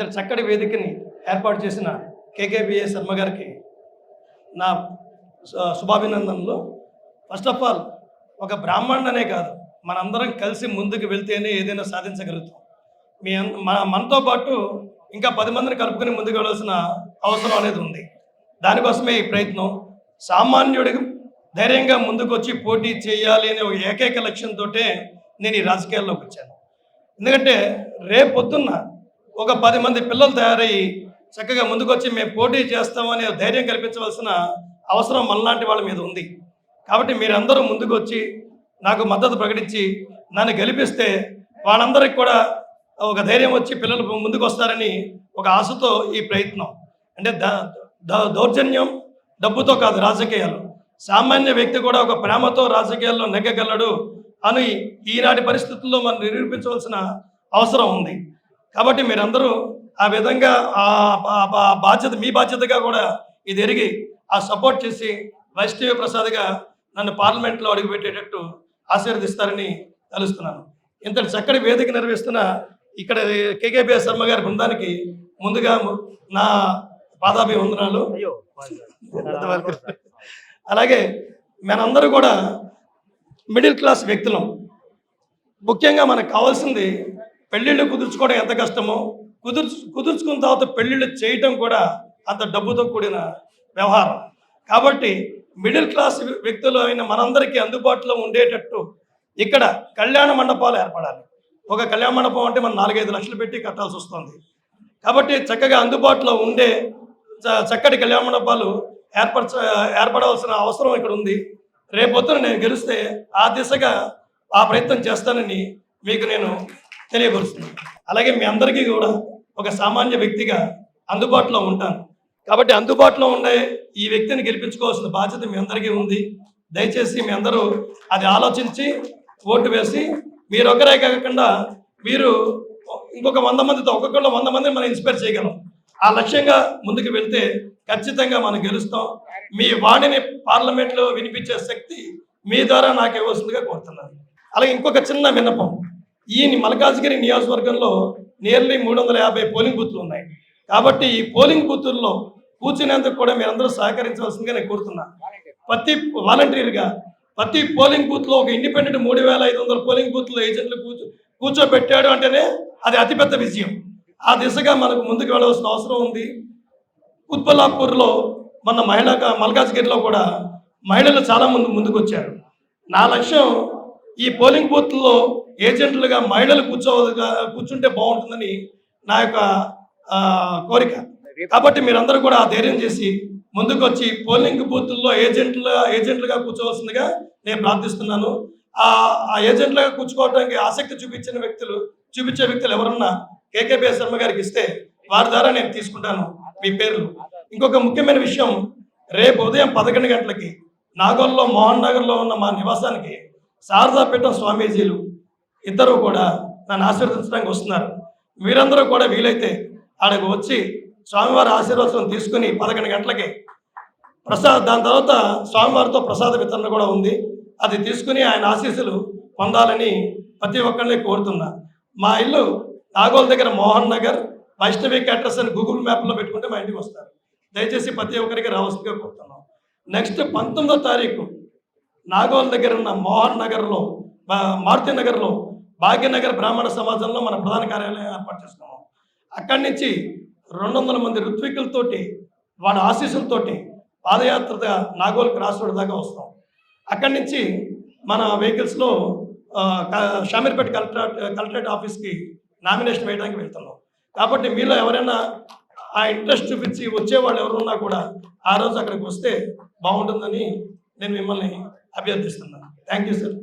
ఇంత చక్కటి వేదికని ఏర్పాటు చేసిన కేకేబిఏ శర్మ గారికి నా శుభాభినందనలు. ఫస్ట్ ఆఫ్ ఆల్ ఒక బ్రాహ్మణుడనే కాదు మనందరం కలిసి ముందుకు వెళ్తేనే ఏదైనా సాధించగలుగుతాం. మీ మన మనతో పాటు ఇంకా పది మందిని కలుపుకొని ముందుకు వెళ్ళాల్సిన అవసరం అనేది ఉంది. దానికోసమే ఈ ప్రయత్నం. సామాన్యుడి ధైర్యంగా ముందుకు వచ్చి పోటీ చేయాలి అనే ఒక ఏకైక లక్ష్యంతో నేను ఈ రాజకీయాల్లోకి వచ్చాను. ఎందుకంటే రేపు పొద్దున్న ఒక పది మంది పిల్లలు తయారయ్యి చక్కగా ముందుకొచ్చి మేము పోటీ చేస్తామనే ధైర్యం కల్పించవలసిన అవసరం మనలాంటి వాళ్ళ మీద ఉంది. కాబట్టి మీరందరూ ముందుకు వచ్చి నాకు మద్దతు ప్రకటించి నన్ను గెలిపిస్తే వాళ్ళందరికీ కూడా ఒక ధైర్యం వచ్చి పిల్లలు ముందుకు వస్తారని ఒక ఆశతో ఈ ప్రయత్నం. అంటే ద- దౌర్జన్యం డబ్బుతో కాదు రాజకీయాలు. సామాన్య వ్యక్తి కూడా ఒక ప్రేమతో రాజకీయాల్లో నెగ్గగలడు అని ఈనాటి పరిస్థితుల్లో మనం నిరూపించవలసిన అవసరం ఉంది. కాబట్టి మీరందరూ ఆ విధంగా ఆ బాధ్యత మీ బాధ్యతగా కూడా ఇది ఎరిగి ఆ సపోర్ట్ చేసి వైష్ణవి ప్రసాద్గా నన్ను పార్లమెంట్లో అడుగుపెట్టేటట్టు ఆశీర్వదిస్తారని తలుస్తున్నాను. ఇంతటి చక్కటి వేదిక నిర్వహిస్తున్న ఇక్కడ కేకేబిఎస్ శర్మ గారి బృందానికి ముందుగా నా పాదాభి వందనాలు అలాగే మనందరూ కూడా మిడిల్ క్లాస్ వ్యక్తులం. ముఖ్యంగా మనకు కావాల్సింది పెళ్ళిళ్ళు కుదుర్చుకోవడం ఎంత కష్టమో కుదుర్చు కుదుర్చుకున్న తర్వాత పెళ్ళిళ్ళు చేయటం కూడా అంత డబ్బుతో కూడిన వ్యవహారం. కాబట్టి మిడిల్ క్లాస్ వ్యక్తులు అయిన మనందరికీ అందుబాటులో ఉండేటట్టు ఇక్కడ కళ్యాణ మండపాలు ఏర్పడాలి. ఒక కళ్యాణ మండపం అంటే మనం నాలుగైదు లక్షలు పెట్టి కట్టాల్సి వస్తుంది. కాబట్టి చక్కగా అందుబాటులో ఉండే చ- చక్కటి కళ్యాణ మండపాలు ఏర్పరచ ఏర్పడవలసిన అవసరం ఇక్కడ ఉంది. రేపొద్దున నేను గెలిస్తే ఆ దిశగా ఆ ప్రయత్నం చేస్తానని మీకు నేను తెలియపరుస్తున్నాను అలాగే మీ అందరికీ కూడా ఒక సామాన్య వ్యక్తిగా అందుబాటులో ఉంటాను. కాబట్టి అందుబాటులో ఉండే ఈ వ్యక్తిని గెలిపించుకోవాల్సిన బాధ్యత మీ అందరికీ ఉంది. దయచేసి మీ అందరూ అది ఆలోచించి ఓటు వేసి మీరు ఒకరే కాకుండా మీరు ఇంకొక వంద మందితో ఒక్కొక్కళ్ళు వంద మందిని మనం ఇన్స్పైర్ చేయగలం. ఆ లక్ష్యంగా ముందుకు వెళ్తే ఖచ్చితంగా మనం గెలుస్తాం. మీ వాణిని పార్లమెంట్లో వినిపించే శక్తి మీ ద్వారా నాకు ఇవ్వాల్సిందిగా కోరుతున్నాను. అలాగే ఇంకొక చిన్న విన్నపం. ఈ మల్కాజ్గిరి నియోజకవర్గంలో నియర్లీ మూడు వందల యాభై పోలింగ్ బూత్లు ఉన్నాయి. కాబట్టి ఈ పోలింగ్ బూతుల్లో కూర్చునేందుకు కూడా మీరందరూ సహకరించవలసిందిగా నేను కోరుతున్నాను ప్రతి వాలంటీర్గా ప్రతి పోలింగ్ బూత్లో ఒక ఇండిపెండెంట్ మూడు వేల ఐదు వందల పోలింగ్ బూత్లో ఏజెంట్లు కూర్చో కూర్చోబెట్టాడు అంటేనే అది అతిపెద్ద విజయం. ఆ దిశగా మనకు ముందుకు వెళ్ళవలసిన అవసరం ఉంది. ఉత్పల్లాపూర్లో మన మహిళ మల్కాజ్గిరిలో కూడా మహిళలు చాలా మంది ముందుకు వచ్చారు నా లక్ష్యం ఈ పోలింగ్ బూత్లో ఏజెంట్లుగా మహిళలు కూర్చోవగా కూర్చుంటే బాగుంటుందని నా యొక్క కోరిక. కాబట్టి మీరందరూ కూడా ఆ ధైర్యం చేసి ముందుకు వచ్చి పోలింగ్ బూత్లో ఏజెంట్ల ఏజెంట్లుగా కూర్చోవలసిందిగా నేను ప్రార్థిస్తున్నాను. ఆ ఆ ఏజెంట్లుగా కూర్చుకోవడానికి ఆసక్తి చూపించిన వ్యక్తులు చూపించే వ్యక్తులు ఎవరన్నా కేకేపీ శర్మ గారికి ఇస్తే వారి ద్వారా నేను తీసుకుంటాను మీ పేర్లు. ఇంకొక ముఖ్యమైన విషయం రేపు ఉదయం పదకొండు గంటలకి నాగోల్లో మోహన్ నగర్లో ఉన్న మా నివాసానికి శారదాపేట స్వామీజీలు ఇద్దరు కూడా నన్ను ఆశీర్వదించడానికి వస్తున్నారు. మీరందరూ కూడా వీలైతే ఆడకు వచ్చి స్వామివారి ఆశీర్వాదం తీసుకుని పదకొండు గంటలకి ప్రసాద్ దాని తర్వాత స్వామివారితో ప్రసాద వితరణ కూడా ఉంది. అది తీసుకుని ఆయన ఆశీస్సులు పొందాలని ప్రతి ఒక్కరిని కోరుతున్నా. మా ఇల్లు నాగోల్ దగ్గర మోహన్ నగర్ వైష్ణవి అడ్రస్ అని గూగుల్ మ్యాప్లో పెట్టుకుంటే మా ఇంటికి వస్తారు. దయచేసి ప్రతి ఒక్కరికి రావాల్సిందిగా కోరుతున్నాం. నెక్స్ట్ పంతొమ్మిదో తారీఖు నాగోల్ దగ్గర ఉన్న మోహన్ నగర్లో మారుతి నగర్లో భాగ్యనగర్ బ్రాహ్మణ సమాజంలో మన ప్రధాన కార్యాలయం ఏర్పాటు చేసుకున్నాం. అక్కడి నుంచి రెండు వందల మంది ఋత్వికులతోటి వాళ్ళ ఆశీస్సులతోటి పాదయాత్రగా నాగోల్ క్రాస్ రోడ్ దాకా వస్తాం. అక్కడి నుంచి మన వెహికల్స్లో షామీర్పేట కలెక్టరేట్ కలెక్టరేట్ ఆఫీస్కి నామినేషన్ వేయడానికి వెళ్తున్నాం. కాబట్టి మీలో ఎవరైనా ఆ ఇంట్రెస్ట్ చూపించి వచ్చేవాళ్ళు ఎవరున్నా కూడా ఆ రోజు అక్కడికి వస్తే బాగుంటుందని నేను మిమ్మల్ని అభ్యర్థిస్తున్నాను. Thank you sir